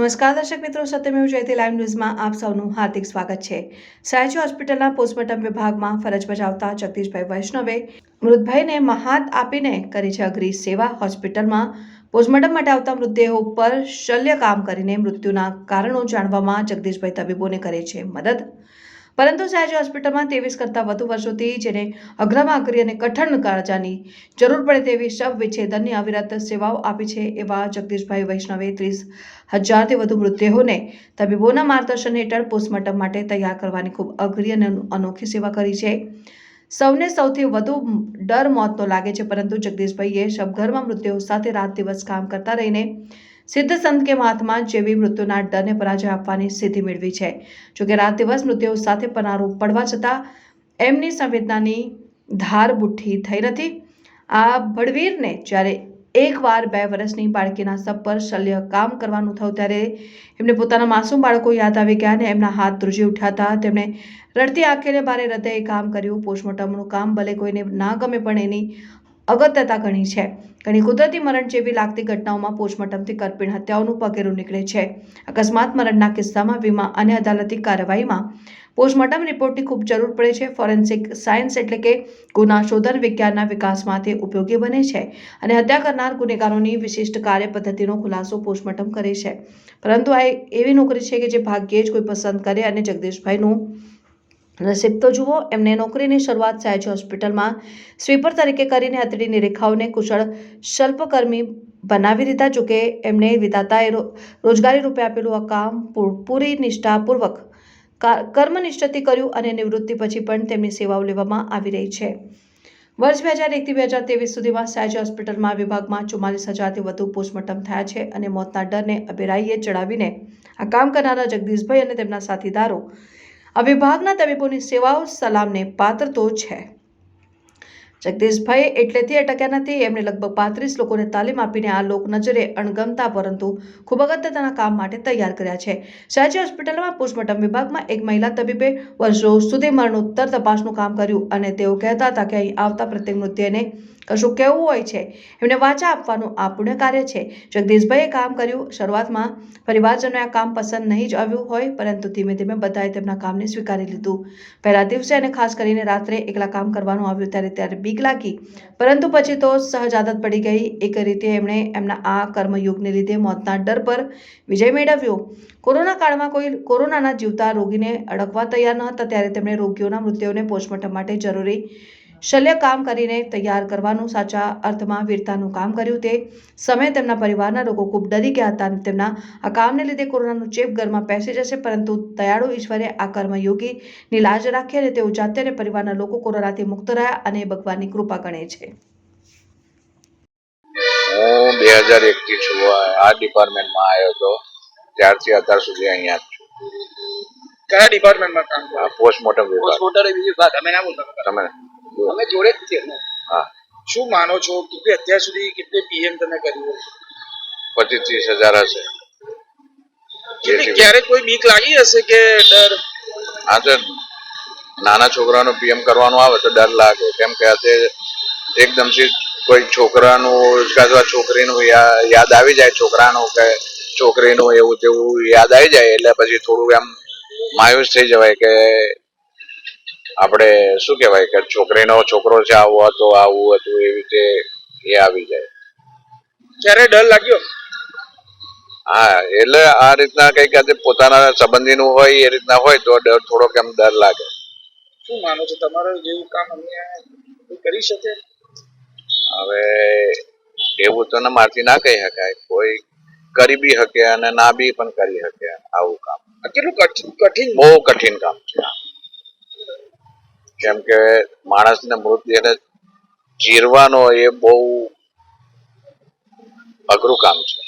નમસ્કાર દર્શક મિત્રો સત્યમેવ જયતે લાઈવ ન્યૂઝમાં આપ સૌનું હાર્દિક સ્વાગત છે. સયાજી હોસ્પિટલના પોસ્ટમોર્ટમ વિભાગમાં ફરજ બજાવતા જગદીશભાઈ વૈષ્ણવે મૃતભાઈને મહાત આપીને કરી છે અઘરી સેવા. હોસ્પિટલમાં પોસ્ટમોર્ટમ માટે આવતા મૃતદેહો ઉપર શલ્ય કામ કરીને મૃત્યુના કારણો જાણવામાં જગદીશભાઈ તબીબોને કરે છે મદદ. પરંતુ સહેજ હોસ્પિટલમાં ત્રેવીસ કરતાં વધુ વર્ષોથી જેને અઘરામાં અઘરી અને કઠણ કાળજાની જરૂર પડે તેવી શવ વિચ્છેદનની અવિરત સેવાઓ આપી છે એવા જગદીશભાઈ વૈષ્ણવે ત્રીસ હજારથી વધુ મૃતદેહોને તબીબોના માર્ગદર્શન હેઠળ પોસ્ટમોર્ટમ માટે તૈયાર કરવાની ખૂબ અઘરી અને અનોખી સેવા કરી છે. સૌને સૌથી વધુ ડર મોતનો લાગે છે પરંતુ જગદીશભાઈએ શબઘરમાં મૃતદેહો સાથે રાત દિવસ કામ કરતા રહીને સિદ્ધ સંત કે મહાત્મા જેવી મૃત્યુના ડરને પરાજય આપવાની સિદ્ધિ મેળવી છે. જોકે રાત દિવસ મૃતદેહો સાથે પનારો પડવા છતાં એમની સંવેદનાની ધાર બુઠ્ઠી થઈ નથી. આ ભડવીરને જ્યારે એકવાર બે વર્ષની બાળકીના સબ પર શલ્ય કામ કરવાનું થયું ત્યારે એમને પોતાના માસૂમ બાળકો યાદ આવી ગયા અને એમના હાથ ધ્રુજી ઉઠ્યા હતા. તેમણે રડતી આંખેને ભારે હૃદયે કામ કર્યું. પોસ્ટમોર્ટમનું કામ ભલે કોઈને ના ગમે પણ એની અગત્યતા ઘણી છે. ઘણી કુદરતી મરણ જેવી લાગતી ઘટનાઓમાં પોસ્ટમોર્ટમથી કરપીણ હત્યાઓનું પગેરું નીકળે છે. અકસ્માત મરણના કિસ્સામાં વીમા અને અદાલતી કાર્યવાહીમાં પોસ્ટમોર્ટમ રિપોર્ટની ખૂબ જરૂર પડે છે. ફોરેન્સિક સાયન્સ એટલે કે ગુના શોધન વિજ્ઞાનના વિકાસમાં તે ઉપયોગી બને છે અને હત્યા કરનાર ગુનેગારોની વિશિષ્ટ કાર્ય પદ્ધતિનો ખુલાસો પોસ્ટમોર્ટમ કરે છે. પરંતુ આ એવી નોકરી છે કે જે ભાગ્યે જ કોઈ પસંદ કરે અને જગદીશભાઈનું નસીબ તો જુઓ, એમને નોકરીની શરૂઆત સયાજી હોસ્પિટલમાં સ્વીપર તરીકે કરીને હથેળીની રેખાઓને કુશળ શલ્પકર્મી બનાવી દીધા જોકે એમને વિધાતાએ રોજગારી રૂપે આપેલું આ કામ પૂરી નિષ્ઠાપૂર્વક કર્મનિષ્ઠથી કર્યું અને નિવૃત્તિ પછી પણ તેમની સેવાઓ લેવામાં આવી રહી છે. વર્ષ બે હજાર એકથી બે હજાર ત્રેવીસ સુધીમાં સયાજી હોસ્પિટલમાં વિભાગમાં ચુમ્માલીસ હજારથી વધુ પોસ્ટમોર્ટમ થયા છે અને મોતના ડરને અભેરાઈએ ચડાવીને આ કામ કરનારા જગદીશભાઈ અને તેમના સાથીદારો આ વિભાગના તબીબોની સેવાઓ સલામને પાત્ર તો છે. જગદીશભાઈ એટલેથી અટક્યા નથી એમણે લગભગ પાંત્રીસ લોકોને તાલીમ આપીને આ લોક નજરે અણગમતા પરંતુ ખૂબ અગત્યતાના કામ માટે તૈયાર કર્યા છે. સયાજી હોસ્પિટલમાં પોસ્ટમોર્ટમ વિભાગમાં એક મહિલા તબીબે વર્ષો સુધી મરણોત્તર તપાસનું કામ કર્યું અને તેઓ કહેતા હતા કે અહીં આવતા પ્રત્યેક મૃત્યુને કશું કહેવું હોય છે? એમને વાચા આપવાનું આ પુણ્ય કાર્ય છે. જગદીશભાઈએ કામ કર્યું શરૂઆતમાં. પરિવારજનોએ આ કામ પસંદ નહીં જ આવ્યું હોય, પરંતુ ધીમે ધીમે બધાએ તેમના કામને સ્વીકારી લીધું. પહેલા દિવસે અને ખાસ કરીને રાત્રે એકલા કામ કરવાનું આવ્યું ત્યારે ત્યારે બીક લાગી. પરંતુ પછી તો સહજ આદત પડી ગઈ. એક રીતે એમણે એમના આ કર્મયુગને લીધે મોતના ડર પર વિજય મેળવ્યો. કોરોના કાળમાં કોઈ કોરોનાના જીવતા રોગીને અડકવા તૈયાર ન હતા ત્યારે તેમણે રોગીઓના મૃત્યુઓને પોસ્ટમોર્ટમ માટે જરૂરી શલ્ય કામ કરીને તૈયાર કરવાનું સાચા અર્થમાં વીરતાનું કામ કર્યું તે સમયે તેમના પરિવારના લોકો ખૂબ ડરી ગયા હતા અને તેમના આ કામને લીધે કોરોનાનું ચેપ ઘરમાં પેસી જશે પરંતુ દયાળુ ઈશ્વરે આ કર્મયોગીની લાજ રાખી અને તેઓ જાતે અને પરિવારના લોકો કોરોનાથી મુક્ત રહ્યા અને ભગવાનની કૃપા ગણે છે. હું બે હજાર એકથી છું. આ આ ડિપાર્ટમેન્ટમાં આવ્યો હતો. ત્યારથી અત્યાર સુધી અહીંયા છું. કયા ડિપાર્ટમેન્ટમાં કામ પોસ્ટમોર્ટમ વિભાગ. પોસ્ટમોર્ટમ વિભાગ. અમે ના બોલતા? તમે અમે જોડે જ છીએ. ને. હા. શું માનો છો? કે અત્યાર સુધી કેટલી પીએમ તમે કર્યું પચીસ ત્રીસ હજાર હશે. ક્યારે કોઈ બીક લાગી હશે કે ડર? હા તો નાના છોકરાનો પીએમ કરવાનું આવે તો ડર લાગે. કેમ કે અત્યારે એકદમથી કોઈ છોકરાનું અથવા છોકરીનું યાદ આવી જાય છોકરાનું કે છોકરીનું એવું તેવું યાદ આવી જાય એટલે પછી થોડું એમ માયુસ થઈ જવાય કે આપણે શું કહેવાય કે છોકરીનો છોકરો છે આવો હતો આવું હતું એવી રીતે એ આવી જાય. ક્યારે ડર લાગ્યો? હા એટલે આ રીતના કંઈક આજે પોતાના સંબંધીનું હોય એ રીતના હોય તો ડર થોડો કેમ ડર લાગે. શું માનો છો? તમારું જેવું કામ અમને કરી શકે? હવે એવું તો ને મારથી ના કહી શકાય. કોઈ કરી બી શકે અને ના બી પણ કરી શકે આવું કામ. કેટલું કઠિન બહુ કઠિન કામ છે. કેમ કે માણસને મૃત્યુને ચીરવાનો એ બહુ અઘરું કામ છે.